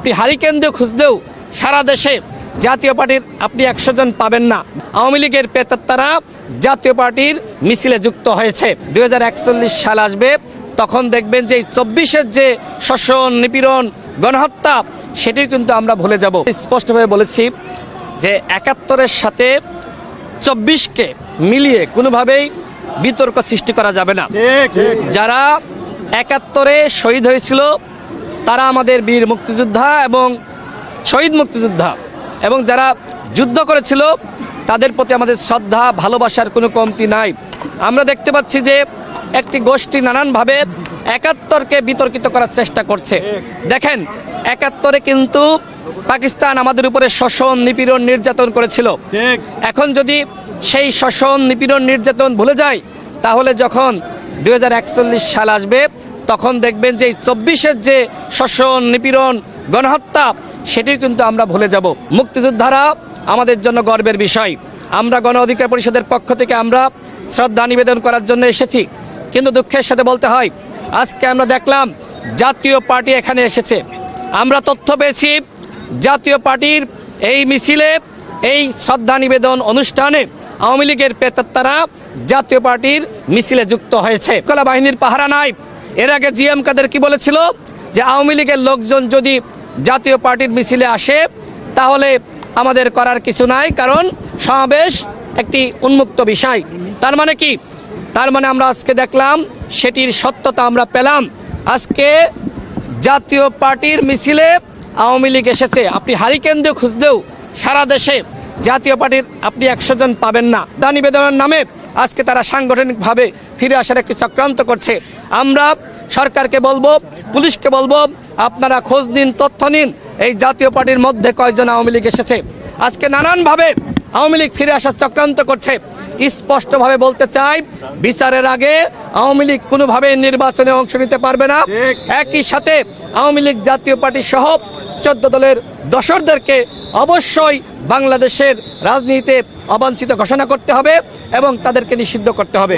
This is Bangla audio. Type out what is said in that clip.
আপনি হারিকেন দিয়ে খুঁজলেও সারা দেশে জাতীয় পার্টির আপনি একশো জন পাবেন না। আওয়ামী লীগের পেতাত্তারা জাতীয় পার্টির মিছিলে যুক্ত হয়েছে। দুই হাজার একচল্লিশ সাল আসবে তখন দেখবেন যে চব্বিশের যে শোষণ নিপীড়ন গণহত্যা সেটি কিন্তু আমরা ভুলে যাব। স্পষ্টভাবে বলেছি যে একাত্তরের সাথে চব্বিশকে মিলিয়ে কোনোভাবেই বিতর্ক সৃষ্টি করা যাবে না। যারা একাত্তরে শহীদ হয়েছিল তারা আমাদের বীর মুক্তিযোদ্ধা এবং শহীদ মুক্তিযোদ্ধা। এবং যারা যুদ্ধ করেছিল তাদের প্রতি আমাদের শ্রদ্ধা ভালোবাসার কোনো কমতি নাই। আমরা দেখতে পাচ্ছি যে একটি গোষ্ঠী নানানভাবে একাত্তরকে বিতর্কিত করার চেষ্টা করছে। দেখেন একাত্তরে কিন্তু পাকিস্তান আমাদের উপরে শোষণ নিপীড়ন নির্যাতন করেছিল। এখন যদি সেই শোষণ নিপীড়ন নির্যাতন ভুলে যায় তাহলে যখন দু হাজার একচল্লিশ সাল আসবে তখন দেখবেন যে চব্বিশের যে শোষণ, নিপীড়ন, গণহত্যা সেটি কিন্তু আমরা ভুলে যাব। মুক্তিযোদ্ধারা আমাদের জন্য গর্বের বিষয়। আমরা গণ অধিকার পরিষদের পক্ষ থেকে আমরা শ্রদ্ধা নিবেদন করার জন্য এসেছি। কিন্তু দুঃখের সাথে বলতে হয়, আজকে আমরা দেখলাম জাতীয় পার্টি এখানে এসেছে। আমরা তথ্য পেয়েছি, জাতীয় পার্টির এই মিছিলে, এই শ্রদ্ধা নিবেদন অনুষ্ঠানে আওয়ামী লীগের পেতাত্তারা জাতীয় পার্টির মিছিলে যুক্ত হয়েছে। কলা বাহিনীর পাহারা নাই এর আগে জিএম কাদের কি বলেছিল? যে আওয়ামী লীগের লোকজন যদি জাতীয় পার্টির মিছিলে আসে, তাহলে আমাদের করার কিছু নাই, কারণ সমাবেশ একটি উন্মুক্ত বিষয়। তার মানে কি? তার মানে আমরা আজকে দেখলাম, সেটির সত্যতা আমরা পেলাম। আজকে জাতীয় পার্টির মিছিলে আওয়ামী লীগ এসেছে। আপনি হারিকেন দিয়ে খুঁজলেও সারা দেশে জাতীয় পার্টির আপনি একশো জন পাবেন না। দা নিবেদনের নামে আজকে তারা সাংগঠনিকভাবে ফিরে আসার একটি চক্রান্ত করছে। আমরা সরকারকে বলব, পুলিশকে বলব, আপনারা খোঁজ নিন, তথ্য নিন। এই জাতীয় পার্টির মধ্যে কয়জন আওয়ামী লীগ এসেছে। আজকে নানানভাবে আওয়ামী লীগ ফিরে আসার চক্রান্ত করছে। স্পষ্টভাবে বলতে চাই বিচারের আগে আওয়ামী লীগ কোনোভাবে নির্বাচনে অংশ নিতে পারবে না। একই সাথে আওয়ামী লীগ জাতীয় পার্টি সহ চোদ্দ দলের দশরদেরকে অবশ্যই বাংলাদেশের রাজনীতিতে অবাঞ্ছিত ঘোষণা করতে হবে এবং তাদেরকে নিষিদ্ধ করতে হবে।